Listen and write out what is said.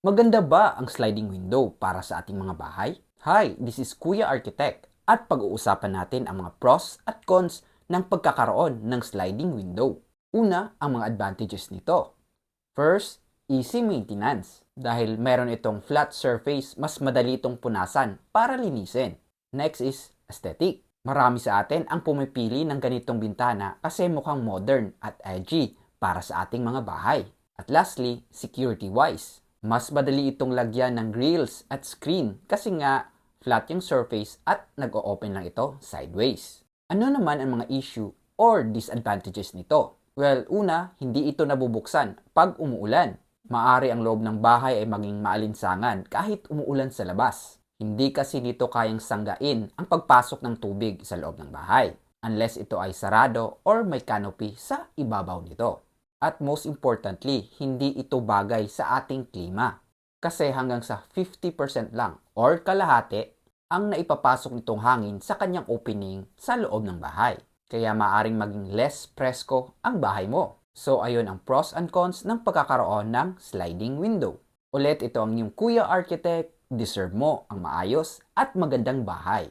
Maganda ba ang sliding window para sa ating mga bahay? Hi, this is Kuya Architect at pag-uusapan natin ang mga pros at cons ng pagkakaroon ng sliding window. Una, ang mga advantages nito. First, easy maintenance. Dahil meron itong flat surface, mas madali itong punasan para linisin. Next is aesthetic. Marami sa atin ang pumipili ng ganitong bintana kasi mukhang modern at edgy para sa ating mga bahay. At lastly, security-wise. Mas madali itong lagyan ng grills at screen kasi nga flat yung surface at nag-o-open lang ito sideways. Ano naman ang mga issue or disadvantages nito? Well, una, hindi ito nabubuksan pag umuulan. Maari ang loob ng bahay ay maging maalinsangan kahit umuulan sa labas. Hindi kasi nito kayang sanggain ang pagpasok ng tubig sa loob ng bahay unless ito ay sarado or may canopy sa ibabaw nito. At most importantly, hindi ito bagay sa ating klima. Kasi hanggang sa 50% lang or kalahati ang naipapasok nitong hangin sa kanyang opening sa loob ng bahay. Kaya maaring maging less presko ang bahay mo. So ayun ang pros and cons ng pagkakaroon ng sliding window. Ulit ito ang inyong Kuya Architect, deserve mo ang maayos at magandang bahay.